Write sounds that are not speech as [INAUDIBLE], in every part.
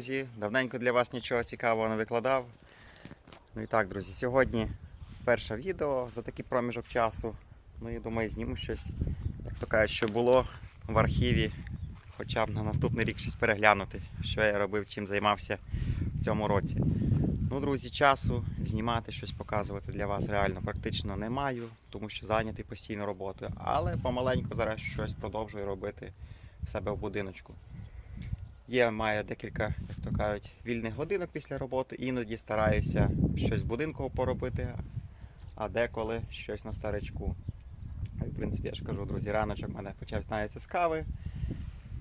Друзі! Давненько для вас нічого цікавого не викладав. Ну і так, друзі, сьогодні перше відео за такий проміжок часу. Ну і думаю, зніму щось, як то кажуть, що було в архіві, хоча б на наступний рік щось переглянути, що я робив, чим займався в цьому році. Ну, друзі, часу знімати щось показувати для вас реально практично не маю, тому що зайнятий постійно роботою. Але помаленьку зараз щось продовжую робити в себе в будиночку. Є, маю декілька, як то кажуть, вільних годинок після роботи. Іноді стараюся щось в будинку поробити, а деколи щось на старичку. В принципі, я ж кажу, друзі, раночок в мене почав знається з кави.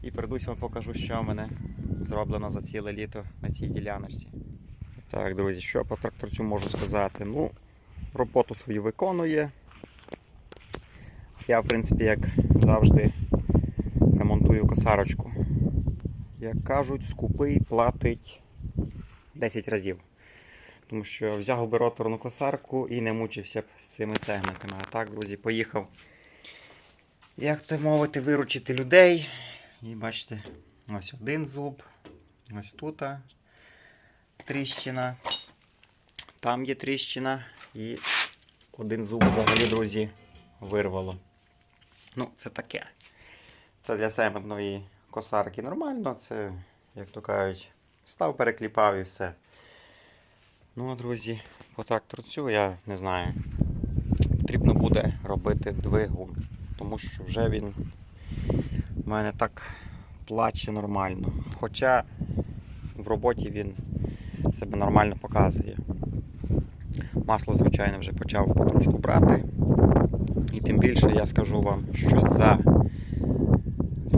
І прийдусь вам покажу, що в мене зроблено за ціле літо на цій діляночці. Так, друзі, що по тракторцю можу сказати? Ну, роботу свою виконує. Я, в принципі, як завжди, ремонтую косарочку як кажуть, скупий платить 10 разів. Тому що взяв би роторну косарку і не мучився б з цими сегментами. А так, друзі, поїхав, як то мовити, виручити людей. І бачите, ось один зуб, ось тут тріщина, там є тріщина і один зуб взагалі, друзі, вирвало. Ну, це таке. Це для сегментної косарки нормально, це, як то кажуть, став, перекліпав і все. Ну, друзі, по тракторцю я не знаю. Потрібно буде робити двигун, тому що вже він в мене так плаче нормально. Хоча в роботі він себе нормально показує. Масло, звичайно, вже почав потрошку брати. І тим більше я скажу вам, що за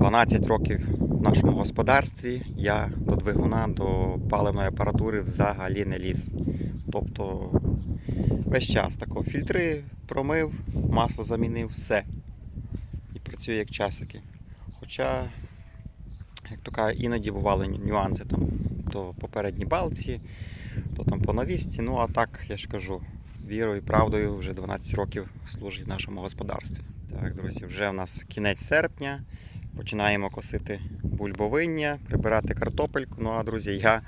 12 років в нашому господарстві я до двигуна, до паливної апаратури взагалі не ліз. Тобто весь час тако фільтри промив, масло замінив, все. І працює як часики. Хоча, як то кажуть, іноді бували нюанси там то по передній балці, то там по навісті. Ну а так, я ж кажу, вірою і правдою вже 12 років служить в нашому господарстві. Так, друзі, вже в нас кінець серпня. Починаємо косити бульбовиння, прибирати картопельку. Ну а друзі, я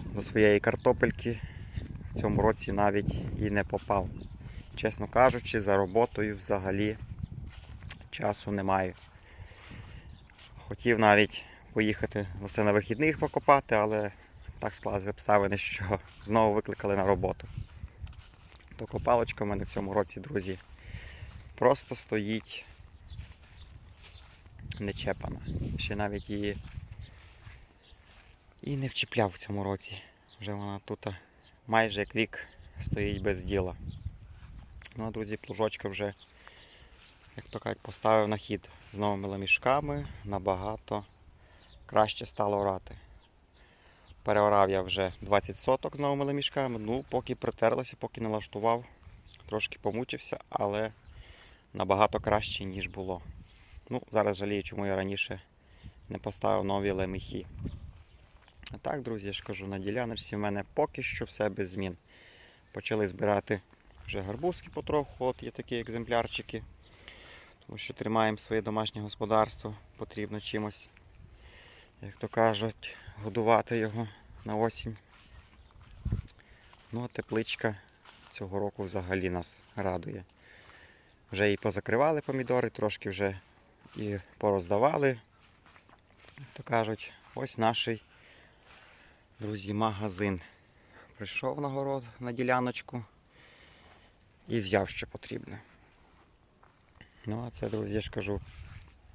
до своєї картопельки в цьому році навіть і не попав. Чесно кажучи, за роботою взагалі часу не маю. Хотів навіть поїхати оце на вихідних покопати, але так склалися обставини, що знову викликали на роботу. То копалочка в мене в цьому році, друзі, просто стоїть не чепана. Ще навіть її і не вчіпляв в цьому році. Вже вона тут майже як рік стоїть без діла. Ну а друзі, плужочка вже, як то кажуть, поставив на хід з новими мішками, набагато краще стало орати. Переорав я вже 20 соток з новими мішками, ну поки притерлося, поки налаштував, трошки помучився, але набагато краще, ніж було. Ну, зараз жалію, чому я раніше не поставив нові леміхи. А так, друзі, я ж кажу, на діляночці в мене поки що все без змін. Почали збирати вже гарбузки потроху, от є такі екземплярчики. Тому що тримаємо своє домашнє господарство, потрібно чимось, як то кажуть, годувати його на осінь. Ну, а тепличка цього року взагалі нас радує. Вже і позакривали помідори, трошки вже і пороздавали. То кажуть, ось наш, друзі, магазин. Прийшов на город на діляночку і взяв, що потрібно. Ну, а це, друзі, я ж кажу,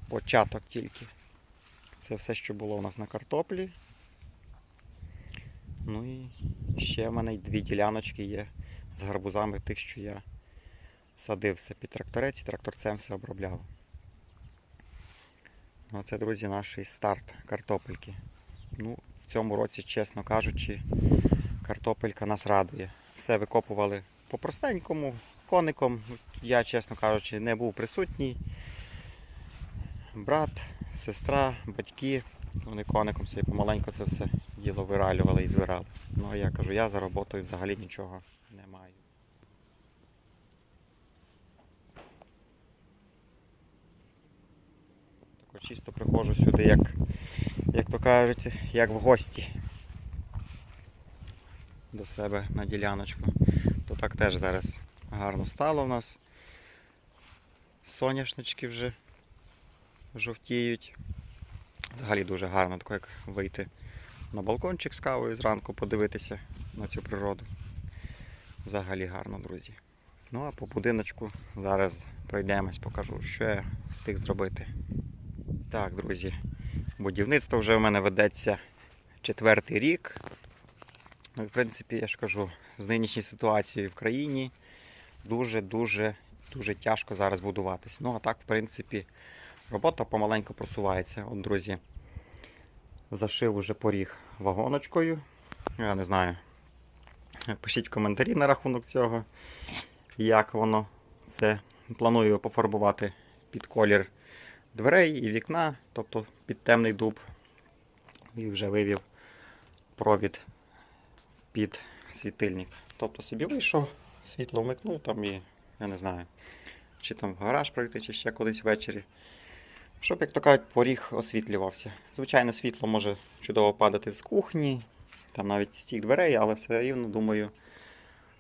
початок тільки. Це все, що було у нас на картоплі. Ну і ще в мене дві діляночки є з гарбузами тих, що я садив все під тракторець і тракторцем все обробляв. Ну, це, друзі, наш старт картопельки. Ну, в цьому році, чесно кажучи, картопелька нас радує. Все викопували по-простенькому, коником. Я, чесно кажучи, не був присутній. Брат, сестра, батьки, вони коником собі помаленьку це все діло виралювали і звирали. Ну, а я кажу, я за роботою взагалі нічого не маю. Тако чисто приходжу сюди як як то кажуть, як в гості до себе на діляночку. То так теж зараз гарно стало в нас. Соняшнички вже жовтіють. Взагалі дуже гарно, тако як вийти на балкончик з кавою зранку, подивитися на цю природу. Взагалі гарно, друзі. Ну а по будиночку зараз пройдемось, покажу, що я встиг зробити. Так, друзі, будівництво вже в мене ведеться четвертий рік. Ну, в принципі, я ж кажу, з нинішньою ситуацією в країні дуже-дуже дуже тяжко зараз будуватись. Ну, а так, в принципі, робота помаленьку просувається. От, друзі, зашив уже поріг вагоночкою. Я не знаю. Пишіть коментарі на рахунок цього, як воно це. Планую пофарбувати під колір дверей і вікна, тобто під темний дуб. І вже вивів провід під світильник. Тобто собі вийшов, світло вмикнув там і я не знаю, чи там в гараж пройти, чи ще кудись ввечері. Щоб, як то кажуть, поріг освітлювався. Звичайно, світло може чудово падати з кухні, там навіть з тих дверей, але все рівно, думаю,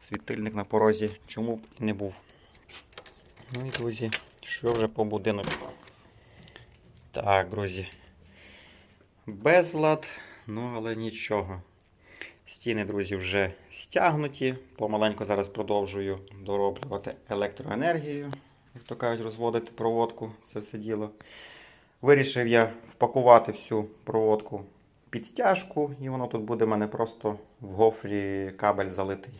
світильник на порозі чому б і не був. Ну і друзі, що вже по будиночку? Так, друзі. Безлад, ну але нічого. Стіни, друзі, вже стягнуті. Помаленьку зараз продовжую дороблювати електроенергію, як то кажуть, розводити проводку, це все діло. Вирішив я впакувати всю проводку під стяжку, і воно тут буде в мене просто в гофрі кабель залитий.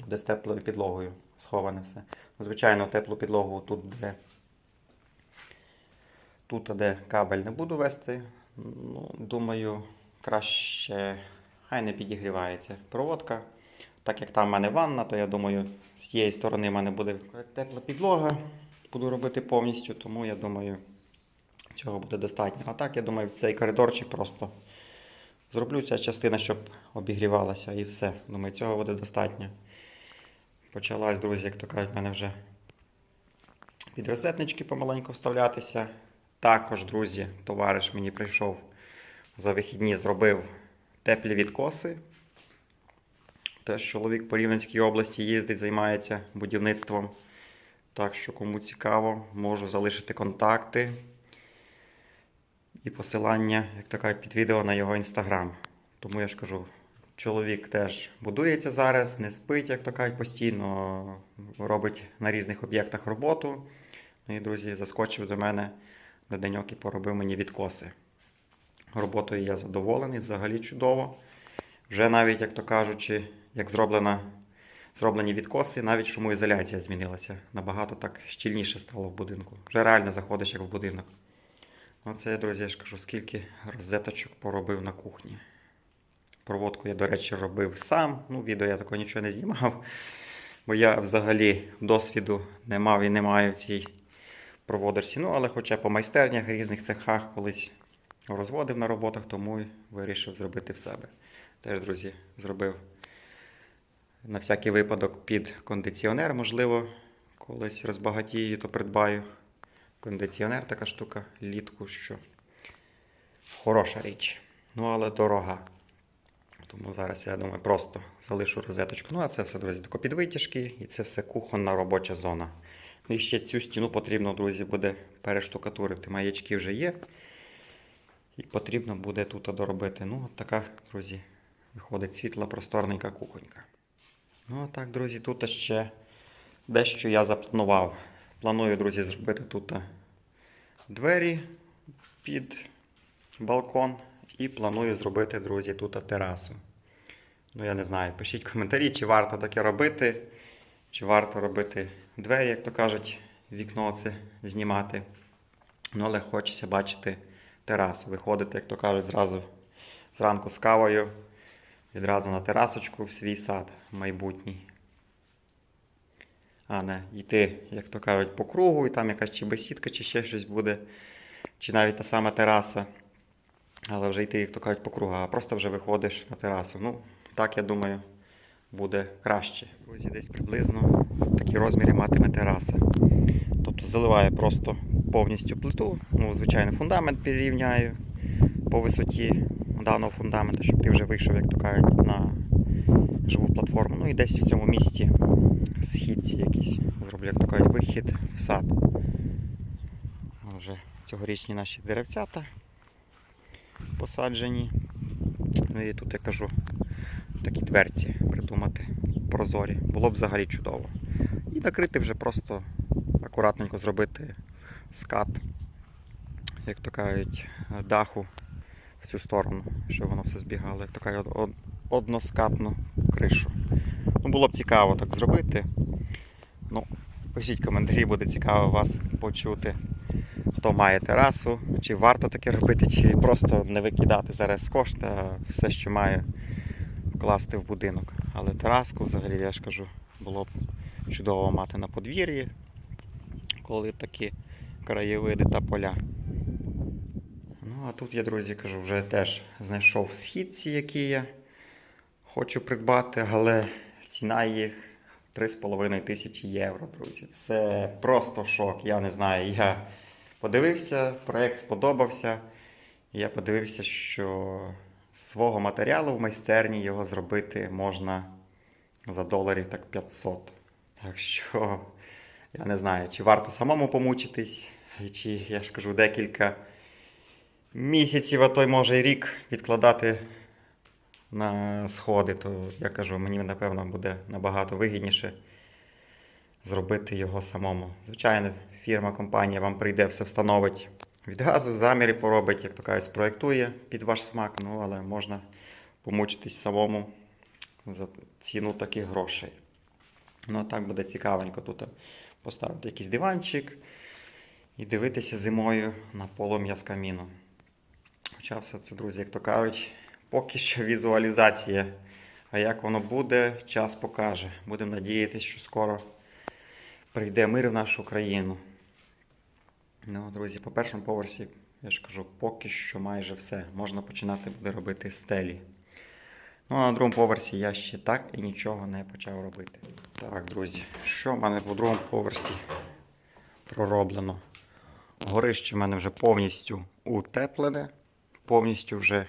Буде з теплою підлогою сховане все. Звичайно, теплу підлогу тут, де, тут, де кабель не буду вести. Ну, думаю, краще хай не підігрівається проводка. Так як там в мене ванна, то я думаю, з тієї сторони в мене буде тепла підлога. Буду робити повністю, тому я думаю, цього буде достатньо. А так, я думаю, в цей коридорчик просто зроблю ця частина, щоб обігрівалася і все. Думаю, цього буде достатньо. Почалась, друзі, як то кажуть, в мене вже підрозетнички помаленьку вставлятися. Також, друзі, товариш мені прийшов за вихідні, зробив теплі відкоси. Теж чоловік по Рівненській області їздить, займається будівництвом. Так що, кому цікаво, можу залишити контакти і посилання, як кажуть, під відео на його інстаграм. Тому я ж кажу, чоловік теж будується зараз, не спить, як то кажуть, постійно робить на різних об'єктах роботу. Ну і, друзі, заскочив до мене на деньок і поробив мені відкоси. Роботою я задоволений, взагалі чудово. Вже навіть, як то кажучи, як зроблена, зроблені відкоси, навіть шумоізоляція змінилася. Набагато так щільніше стало в будинку. Вже реально заходиш як в будинок. Оце я, друзі, я ж кажу, скільки розеточок поробив на кухні. Проводку я, до речі, робив сам. Ну, відео я такого нічого не знімав. Бо я взагалі досвіду не мав і не маю в цій проводерці. Ну, але хоча по майстернях, різних цехах колись розводив на роботах, тому й вирішив зробити в себе. Теж, друзі, зробив на всякий випадок під кондиціонер. Можливо, колись розбагатію, то придбаю. Кондиціонер така штука, літку, що хороша річ. Ну, але дорога. Тому зараз я думаю, просто залишу розеточку. Ну, а це все, друзі, тако під витяжки, і це все кухонна робоча зона. Ну і ще цю стіну потрібно, друзі, буде перештукатурити. Маячки вже є. І потрібно буде тут доробити. Ну, от така, друзі, виходить світла просторненька кухонька. Ну, а так, друзі, тут ще дещо я запланував. Планую, друзі, зробити тут двері під балкон. І планую зробити, друзі, тут терасу. Ну, я не знаю, пишіть коментарі, чи варто таке робити, чи варто робити двері, як то кажуть, вікно це знімати. Ну, але хочеться бачити терасу. Виходити, як то кажуть, зразу зранку з кавою, відразу на терасочку в свій сад майбутній. А не йти, як то кажуть, по кругу, і там якась чи бесідка, чи ще щось буде, чи навіть та сама тераса. Але вже йти, як то кажуть, по кругу, а просто вже виходиш на терасу. Ну, так я думаю, буде краще. Друзі, десь приблизно такі розміри матиме тераса. Тобто заливаю просто повністю плиту. Ну, звичайно, фундамент підрівняю, по висоті даного фундаменту, щоб ти вже вийшов, як то кажуть, на живу платформу. Ну і десь в цьому місці східці якісь. Зроблю, як то кажуть, вихід в сад. Вже цьогорічні наші деревцята посаджені. Ну і тут я кажу, такі дверці придумати прозорі. Було б взагалі чудово. І накрити вже просто акуратненько зробити скат, як то кажуть, даху в цю сторону, щоб воно все збігало, як то односкатну кришу. Ну, було б цікаво так зробити. Ну, пишіть коментарі, буде цікаво вас почути. Хто має терасу, чи варто таке робити, чи просто не викидати зараз кошти, все, що має, вкласти в будинок. Але тераску, взагалі, я ж кажу, було б чудово мати на подвір'ї, коли такі краєвиди та поля. Ну, а тут я, друзі, кажу, вже теж знайшов східці, які я хочу придбати, але ціна їх 3,5 тисячі євро, друзі. Це просто шок. Я не знаю. Я подивився, проєкт сподобався. Я подивився, що свого матеріалу в майстерні його зробити можна за доларів так 500. Так що я не знаю, чи варто самому помучитись, чи я ж кажу декілька місяців, а то й може і рік відкладати на сходи, то я кажу, мені напевно буде набагато вигідніше зробити його самому. Звичайно, фірма, компанія вам прийде, все встановить від газу, заміри поробить, як то кажуть, спроектує під ваш смак, ну але можна помучитись самому за ціну таких грошей. Ну, а так буде цікавенько тут поставити якийсь диванчик і дивитися зимою на полум'я з каміну. Хоча все це, друзі, як то кажуть, поки що візуалізація. А як воно буде, час покаже. Будемо надіятися, що скоро прийде мир в нашу країну. Ну, друзі, по першому поверсі, я ж кажу, поки що майже все. Можна починати буде робити стелі. Ну, а на другому поверсі я ще так і нічого не почав робити. Так, друзі, що в мене по другому поверсі пророблено? Горище в мене вже повністю утеплене, повністю вже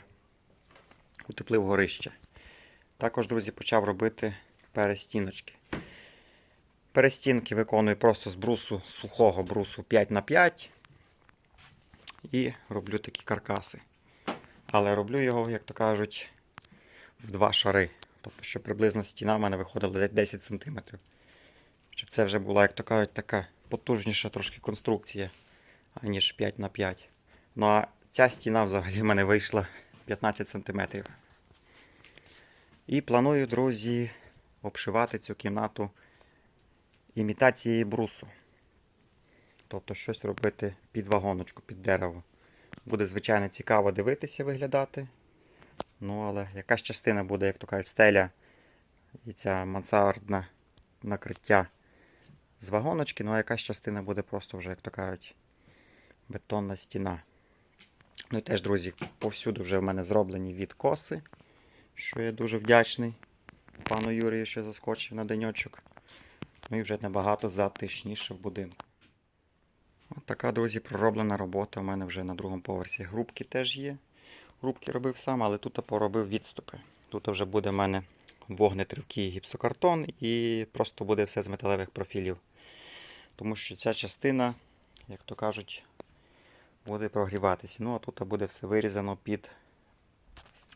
утеплив горище. Також, друзі, почав робити перестіночки. Перестінки виконую просто з брусу, сухого брусу 5х5 і роблю такі каркаси. Але роблю його, як то кажуть, в два шари. Тобто, щоб приблизно стіна в мене виходила десь 10 см. Щоб це вже була, як то кажуть, така потужніша трошки конструкція, аніж 5 на 5 Ну а ця стіна взагалі в мене вийшла 15 см. І планую, друзі, обшивати цю кімнату імітацією брусу. Тобто щось робити під вагоночку, під дерево. Буде, звичайно, цікаво дивитися, виглядати. Ну, але якась частина буде, як то кажуть, стеля і ця мансардна накриття з вагоночки, ну а якась частина буде просто вже, як то кажуть, бетонна стіна. Ну і теж, друзі, повсюду вже в мене зроблені відкоси, що я дуже вдячний пану Юрію, що заскочив на деньочок. Ну і вже набагато затишніше в будинку. От така, друзі, пророблена робота у мене вже на другому поверсі. Грубки теж є. Грубки робив сам, але тут поробив відступи. Тут вже буде в мене вогнетривкий гіпсокартон і просто буде все з металевих профілів. Тому що ця частина, як то кажуть, буде прогріватися. Ну, а тут буде все вирізано під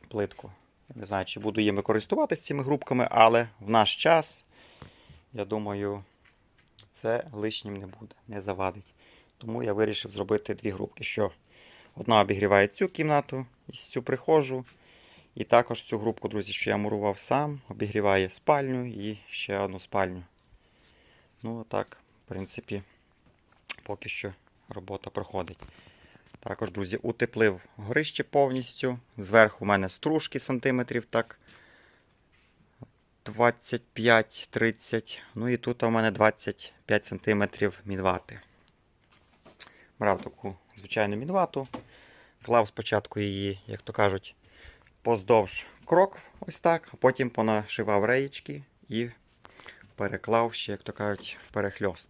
плитку. Я не знаю, чи буду їми користуватися цими грубками, але в наш час, я думаю, це лишнім не буде, не завадить. Тому я вирішив зробити дві грубки. Що одна обігріває цю кімнату, і цю прихожу. І також цю грубку, друзі, що я мурував сам, обігріває спальню і ще одну спальню. Ну, так, в принципі, поки що робота проходить. Також, друзі, утеплив горище повністю. Зверху у мене стружки сантиметрів, так. 25-30. Ну і тут у мене 25 сантиметрів мінвати. Брав таку звичайну мінвату. Клав спочатку її, як то кажуть, поздовж крок, ось так, а потім понашивав реєчки і переклав ще, як то кажуть, в перехльост.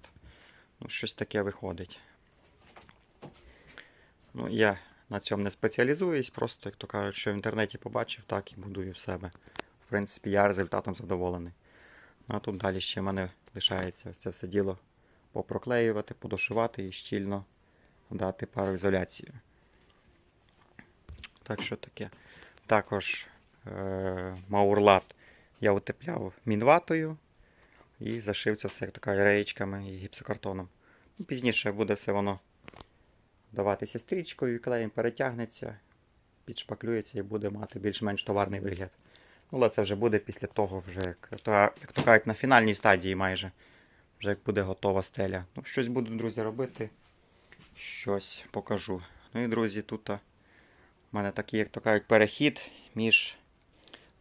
Ну, щось таке виходить. Ну, я на цьому не спеціалізуюсь, просто, як то кажуть, що в інтернеті побачив, так і будую в себе. Принципі, я результатом задоволений. Ну, а тут далі ще в мене лишається це все діло попроклеювати, подошивати і щільно дати пароізоляцію. Так що таке. Також е- маурлат я утепляв мінватою і зашив це все така реєчками і гіпсокартоном. Ну, Пізніше буде все воно даватися стрічкою, клеєм перетягнеться, підшпаклюється і буде мати більш-менш товарний вигляд. Але це вже буде після того, вже, як, то, як то кажуть, на фінальній стадії майже. Вже як буде готова стеля. Ну, щось буду, друзі, робити. Щось покажу. Ну і, друзі, тут в мене такий, як то кажуть, перехід між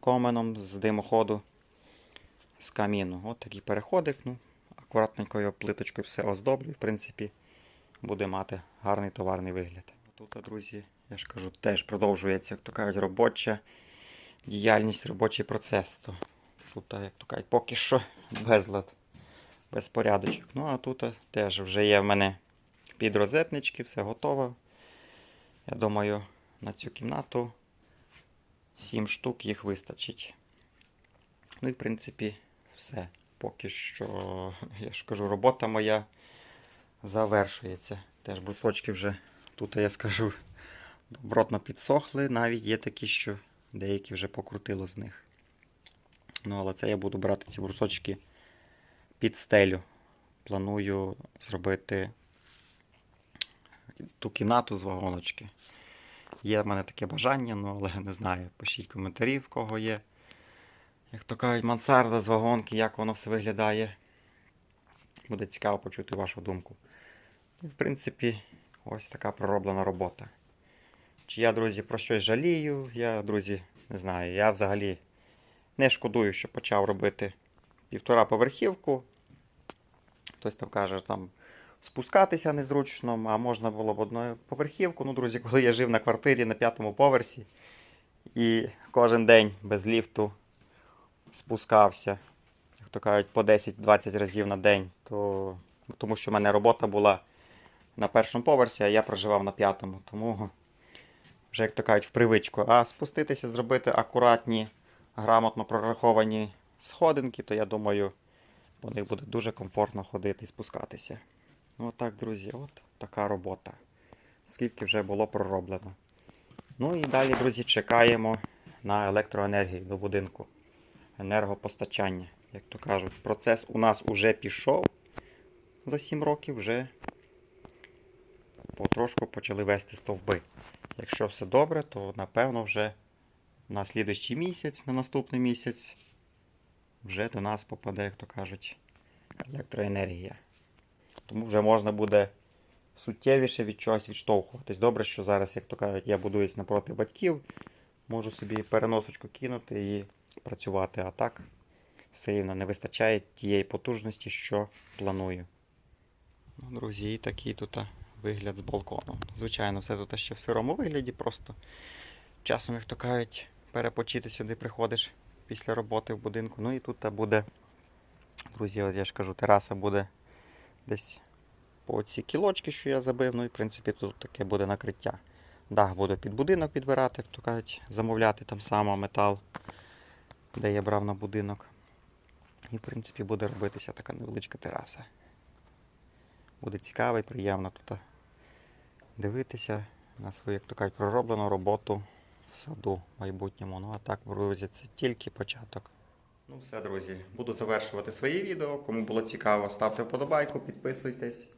коменом з димоходу з каміну. От такий переходик. Ну, акуратненько його плиточкою все оздоблю. В принципі, буде мати гарний товарний вигляд. Тут, друзі, я ж кажу, теж продовжується, як то кажуть, робоча діяльність, робочий процес. То, тут, як то кажуть, поки що безлад, безпорядочок. Ну, а тут теж вже є в мене підрозетнички, все готово. Я думаю, на цю кімнату 7 штук їх вистачить. Ну і в принципі все. Поки що, [LAUGHS] я ж кажу, робота моя завершується. Теж бусочки вже тут, я скажу, добротно підсохли. Навіть є такі, що деякі вже покрутило з них. Ну, але це я буду брати ці брусочки під стелю. Планую зробити ту кімнату з вагоночки. Є в мене таке бажання, ну, але не знаю. Пишіть коментарі, в кого є. Як то кажуть, мансарда з вагонки, як воно все виглядає. Буде цікаво почути вашу думку. В принципі, ось така пророблена робота. Чи я, друзі, про щось жалію? Я, друзі, не знаю. Я взагалі не шкодую, що почав робити півтора поверхівку. Хтось там каже, там спускатися незручно, а можна було б одною поверхівку. Ну, друзі, коли я жив на квартирі на п'ятому поверсі і кожен день без ліфту спускався, як то кажуть, по 10-20 разів на день, то тому що в мене робота була на першому поверсі, а я проживав на п'ятому. Тому вже, як то кажуть, в привичку. А спуститися, зробити акуратні, грамотно прораховані сходинки, то я думаю, по них буде дуже комфортно ходити і спускатися. Ну, отак, друзі, от така робота. Скільки вже було пророблено. Ну і далі, друзі, чекаємо на електроенергію до будинку. Енергопостачання. Як то кажуть, процес у нас уже пішов за 7 років, вже потрошку почали вести стовби. Якщо все добре, то напевно вже на слідуючий місяць, на наступний місяць, вже до нас попаде, як то кажуть, електроенергія. Тому вже можна буде суттєвіше від чогось відштовхуватись. Добре, що зараз, як то кажуть, я будуюсь напроти батьків, можу собі переносочку кинути і працювати. А так все рівно не вистачає тієї потужності, що планую. Ну, друзі, і такий тут вигляд з балкону. Звичайно, все тут ще в сирому вигляді, просто часом, як то кажуть, перепочити сюди приходиш після роботи в будинку. Ну і тут буде, друзі, от я ж кажу, тераса буде десь по ці кілочки, що я забив. Ну і в принципі тут таке буде накриття. Дах буду під будинок підбирати, то кажуть, замовляти там само метал, де я брав на будинок. І в принципі буде робитися така невеличка тераса. Буде цікаво і приємно тут дивитися на свою, як то кажуть, пророблену роботу в саду в майбутньому. Ну а так, друзі, це тільки початок. Ну все, друзі, буду завершувати своє відео. Кому було цікаво, ставте вподобайку, підписуйтесь.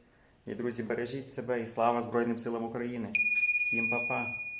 І, друзі, бережіть себе і слава Збройним силам України. Всім па-па!